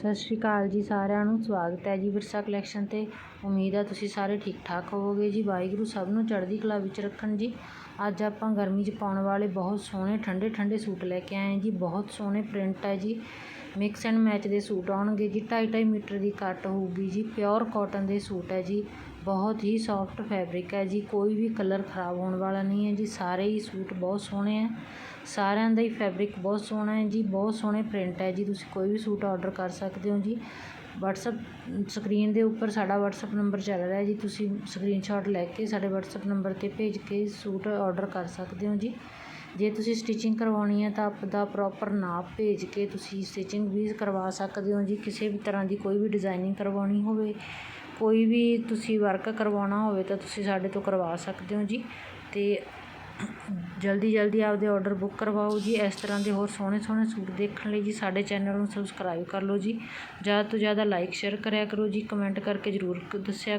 ਸਤਿ ਸ਼੍ਰੀ ਅਕਾਲ ਜੀ ਸਾਰਿਆਂ ਨੂੰ, ਸਵਾਗਤ ਹੈ ਜੀ ਵਿਰਸਾ ਕਲੈਕਸ਼ਨ ਤੇ। ਉਮੀਦ ਹੈ ਤੁਸੀਂ ਸਾਰੇ ਠੀਕ ਠਾਕ ਹੋਵੋਗੇ ਜੀ। ਵਾਹਿਗੁਰੂ ਸਭ ਨੂੰ ਚੜ੍ਹਦੀ ਕਲਾ ਵਿੱਚ ਰੱਖਣ ਜੀ। ਅੱਜ ਆਪਾਂ ਗਰਮੀ 'ਚ ਪਾਉਣ ਵਾਲੇ ਬਹੁਤ ਸੋਹਣੇ ਠੰਡੇ ਠੰਡੇ ਸੂਟ ਲੈ ਕੇ ਆਏ ਜੀ। ਬਹੁਤ ਸੋਹਣੇ ਪ੍ਰਿੰਟ ਹੈ ਜੀ। ਮਿਕਸ ਐਂਡ ਮੈਚ ਦੇ ਸੂਟ ਆਉਣਗੇ ਜੀ। 2.5 ਮੀਟਰ ਦੀ ਕੱਟ ਹੋਊਗੀ ਜੀ। ਪਿਓਰ ਕਾਟਨ ਦੇ ਸੂਟ ਹੈ ਜੀ। ਬਹੁਤ ਹੀ ਸੌਫਟ ਫੈਬਰਿਕ ਹੈ ਜੀ। ਕੋਈ ਵੀ ਕਲਰ ਖਰਾਬ ਹੋਣ ਵਾਲਾ ਨਹੀਂ ਹੈ ਜੀ। ਸਾਰੇ ਹੀ ਸੂਟ ਬਹੁਤ ਸੋਹਣੇ ਹੈ। ਸਾਰਿਆਂ ਦਾ ਹੀ ਫੈਬਰਿਕ ਬਹੁਤ ਸੋਹਣਾ ਹੈ ਜੀ। ਬਹੁਤ ਸੋਹਣੇ ਪ੍ਰਿੰਟ ਹੈ ਜੀ। ਤੁਸੀਂ ਕੋਈ ਵੀ ਸੂਟ ਆਰਡਰ ਕਰ ਸਕਦੇ ਹੋ ਜੀ। ਵਟਸਅਪ ਸਕਰੀਨ ਦੇ ਉੱਪਰ ਸਾਡਾ ਵਟਸਅਪ ਨੰਬਰ ਚੱਲ ਰਿਹਾ ਜੀ। ਤੁਸੀਂ ਸਕਰੀਨਸ਼ਾਟ ਲੈ ਕੇ ਸਾਡੇ ਵਟਸਅਪ ਨੰਬਰ 'ਤੇ ਭੇਜ ਕੇ ਸੂਟ ਆਰਡਰ ਕਰ ਸਕਦੇ ਹੋ ਜੀ। ਜੇ ਤੁਸੀਂ ਸਟਿਚਿੰਗ ਕਰਵਾਉਣੀ ਹੈ ਤਾਂ ਆਪਦਾ ਪ੍ਰੋਪਰ ਨਾਪ ਭੇਜ ਕੇ ਤੁਸੀਂ ਸਟਿਚਿੰਗ ਵੀ ਕਰਵਾ ਸਕਦੇ ਹੋ ਜੀ। ਕਿਸੇ ਵੀ ਤਰ੍ਹਾਂ ਦੀ ਕੋਈ ਵੀ ਡਿਜ਼ਾਇਨਿੰਗ ਕਰਵਾਉਣੀ ਹੋਵੇ, ਕੋਈ ਵੀ ਤੁਸੀਂ ਵਰਕ ਕਰਵਾਉਣਾ ਹੋਵੇ ਤਾਂ ਤੁਸੀਂ ਸਾਡੇ ਤੋਂ ਕਰਵਾ ਸਕਦੇ ਹੋ ਜੀ। ਅਤੇ ਜਲਦੀ ਜਲਦੀ ਆਪਦੇ ਆਰਡਰ ਬੁੱਕ ਕਰਵਾਓ ਜੀ। ਇਸ ਤਰ੍ਹਾਂ ਦੇ ਹੋਰ ਸੋਹਣੇ ਸੋਹਣੇ ਸੂਟ ਦੇਖਣ ਲਈ ਜੀ ਸਾਡੇ ਚੈਨਲ ਨੂੰ ਸਬਸਕ੍ਰਾਈਬ ਕਰ ਲਓ ਜੀ। ਜ਼ਿਆਦਾ ਤੋਂ ਜ਼ਿਆਦਾ ਲਾਈਕ ਸ਼ੇਅਰ ਕਰਿਆ ਕਰੋ ਜੀ। ਕਮੈਂਟ ਕਰਕੇ ਜ਼ਰੂਰ ਦੱਸਿਆ